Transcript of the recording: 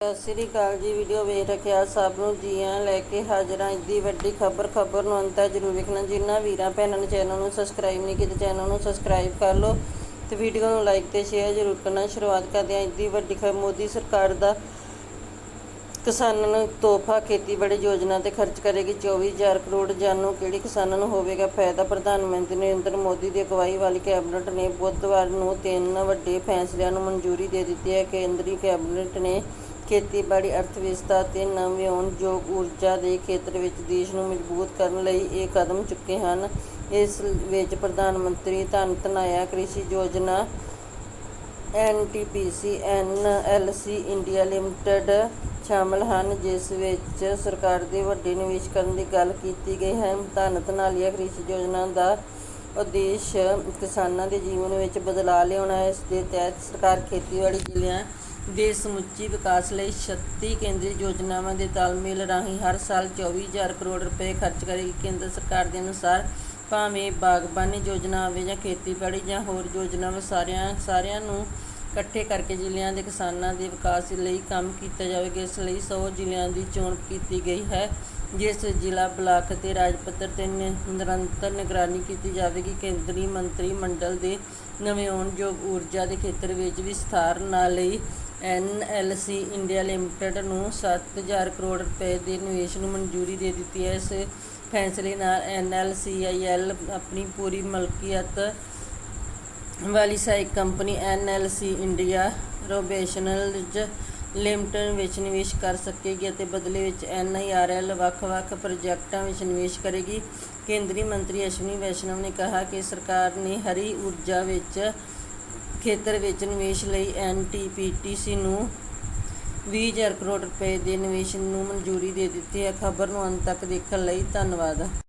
ਸਤਿ ਸ੍ਰੀ ਅਕਾਲ ਜੀ ਵੀਡੀਓ ਵੇਖ ਰੱਖਿਆ ਸਭ ਨੂੰ, ਜੀਆਂ ਲੈ ਕੇ ਹਾਜ਼ਰਾਂ ਇੱਦੀ ਵੱਡੀ ਖਬਰ ਖਬਰ ਨੂੰ ਅੰਤ ਤੱਕ ਜ਼ਰੂਰ ਵੇਖਣਾ, ਜਿਨ੍ਹਾਂ ਵੀਰਾਂ ਭੈਣਾਂ ਨੇ ਚੈਨਲ ਨੂੰ ਸਬਸਕ੍ਰਾਈਬ ਨਹੀਂ ਕੀਤਾ ਚੈਨਲ ਨੂੰ ਸਬਸਕ੍ਰਾਈਬ ਕਰ ਲਓ ਤੇ ਵੀਡੀਓ ਨੂੰ ਲਾਈਕ ਤੇ ਸ਼ੇਅਰ ਜ਼ਰੂਰ ਕਰਨਾ, ਸ਼ੁਰੂਆਤ ਕਰਦੇ ਹਾਂ ਇੱਦੀ ਵੱਡੀ ਖਬਰ, ਮੋਦੀ ਸਰਕਾਰ ਦਾ ਕਿਸਾਨਾਂ ਨੂੰ ਤੋਹਫਾ, ਖੇਤੀਬਾੜੀ ਯੋਜਨਾ ਤੇ ਖਰਚ ਕਰੇਗੀ 24000 ਕਰੋੜ, ਜਾਣੋ ਕਿਹੜੀ ਕਿਸਾਨਾਂ ਨੂੰ ਹੋਵੇਗਾ ਫਾਇਦਾ? ਪ੍ਰਧਾਨ ਮੰਤਰੀ ਨਰਿੰਦਰ ਮੋਦੀ ਦੀ ਅਗਵਾਈ ਵਾਲੀ ਕੈਬਨਿਟ ਨੇ ਬੁੱਧਵਾਰ ਨੂੰ ਤਿੰਨ ਵੱਡੇ ਫੈਸਲਿਆਂ ਨੂੰ ਮਨਜ਼ੂਰੀ ਦੇ ਦਿੱਤੀ ਹੈ। ਕੇਂਦਰੀ ਕੈਬਨਿਟ ਨੇ ਖੇਤੀਬਾੜੀ ਅਰਥਵਿਵਸਥਾ ਤੇ ਨਵਿਆਉਣਯੋਗ ਊਰਜਾ ਦੇ ਖੇਤਰ ਵਿੱਚ ਦੇਸ਼ ਨੂੰ ਮਜ਼ਬੂਤ ਕਰਨ ਲਈ ਇਹ ਕਦਮ ਚੁੱਕੇ ਹਨ। ਇਸ ਵਿੱਚ ਪ੍ਰਧਾਨ ਮੰਤਰੀ ਧਨ ਧਨਾਇਆ ਕ੍ਰਿਸ਼ੀ ਯੋਜਨਾ ਐਨਟੀਪੀਸੀ ਐਨਐਲਸੀ ਇੰਡੀਆ ਲਿਮਟਿਡ ਸ਼ਾਮਲ ਹਨ, ਜਿਸ ਵਿੱਚ ਸਰਕਾਰ ਦੇ ਵੱਡੇ ਨਿਵੇਸ਼ ਕਰਨ ਦੀ ਗੱਲ ਕੀਤੀ ਗਈ ਹੈ। ਧਨ ਧਨਾਲੀਆ ਕ੍ਰਿਸ਼ੀ ਯੋਜਨਾ ਦਾ ਉਦੇਸ਼ ਕਿਸਾਨਾਂ ਦੇ ਜੀਵਨ ਵਿੱਚ ਬਦਲਾਅ ਲਿਆਉਣਾ ਹੈ। ਇਸ ਦੇ ਤਹਿਤ ਸਰਕਾਰ ਖੇਤੀਬਾੜੀ ਜ਼ਿਲ੍ਹਿਆਂ ਦੇ ਸਮੁੱਚੀ ਵਿਕਾਸ ਲਈ 36 ਕੇਂਦਰੀ ਯੋਜਨਾਵਾਂ ਦੇ ਤਾਲਮੇਲ ਰਾਹੀਂ ਹਰ ਸਾਲ 24000 ਕਰੋੜ ਰੁਪਏ ਖਰਚ ਕਰੇਗੀ ਕੇਂਦਰ ਸਰਕਾਰ ਦੇ ਅਨੁਸਾਰ, ਭਾਵੇਂ ਬਾਗਬਾਨੀ ਯੋਜਨਾ ਆਵੇ ਜਾਂ ਖੇਤੀਬਾੜੀ ਜਾਂ ਹੋਰ ਯੋਜਨਾਵਾਂ, ਸਾਰਿਆਂ ਸਾਰਿਆਂ ਨੂੰ ਇਕੱਠੇ ਕਰਕੇ ਜ਼ਿਲ੍ਹਿਆਂ ਦੇ ਕਿਸਾਨਾਂ ਦੇ ਵਿਕਾਸ ਲਈ ਕੰਮ ਕੀਤਾ ਜਾਵੇਗਾ। ਇਸ ਲਈ 100 ਜ਼ਿਲ੍ਹਿਆਂ ਦੀ ਚੋਣ ਕੀਤੀ ਗਈ ਹੈ। ਜਿਸ ਜ਼ਿਲ੍ਹਾ ਬਲਾਕ ਅਤੇ ਰਾਜ ਪੱਧਰ ਤੇ ਨਿ- ਨਿਰੰਤਰ ਨਿਗਰਾਨੀ ਕੀਤੀ ਜਾਵੇਗੀ, ਕੇਂਦਰੀ ਮੰਤਰੀ ਮੰਡਲ ਦੇ ਨਵਿਆਉਣਯੋਗ ਊਰਜਾ ਦੇ ਖੇਤਰ ਵਿੱਚ ਵਿਸਥਾਰ ਨਾਲ ਲਈ ਐਨਐਲਸੀ ਇੰਡੀਆ ਲਿਮਟਿਡ ਨੂੰ 7000 ਕਰੋੜ ਰੁਪਏ ਦੇ ਨਿਵੇਸ਼ ਨੂੰ ਮਨਜ਼ੂਰੀ ਦੇ ਦਿੱਤੀ ਹੈ। ਇਸ ਫੈਸਲੇ ਨਾਲ ਐਨਐਲਸੀਆਈਐਲ ਆਪਣੀ ਪੂਰੀ ਮਲਕੀਅਤ ਵਾਲੀ ਸਹਾਇਕ ਕੰਪਨੀ ਐਨਐਲਸੀ ਇੰਡੀਆ ਰੋਬੇਸ਼ਨਲਜ਼ ਲਿਮਟਿਡ ਵਿੱਚ ਨਿਵੇਸ਼ ਕਰ ਸਕੇਗੀ ਅਤੇ ਬਦਲੇ ਵਿੱਚ ਐਨਆਈਆਰਐਲ ਵੱਖ-ਵੱਖ ਪ੍ਰੋਜੈਕਟਾਂ ਵਿੱਚ ਨਿਵੇਸ਼ ਕਰੇਗੀ। ਕੇਂਦਰੀ ਮੰਤਰੀ ਅਸ਼ਵਨੀ ਵੈਸ਼ਨਵ ਨੇ ਕਿਹਾ ਕਿ ਸਰਕਾਰ ਨੇ ਹਰੀ ਊਰਜਾ ਵਿੱਚ ਖੇਤਰ ਵਿੱਚ ਨਿਵੇਸ਼ ਲਈ ਐਨਟੀਪੀਟੀਸੀ ਨੂੰ 20000 ਕਰੋੜ ਰੁਪਏ ਦੇ ਨਿਵੇਸ਼ ਨੂੰ ਮਨਜ਼ੂਰੀ ਦੇ ਦਿੱਤੀ ਹੈ। ਖਬਰ ਨੂੰ ਅੰਤ ਤੱਕ ਦੇਖਣ ਲਈ ਧੰਨਵਾਦ।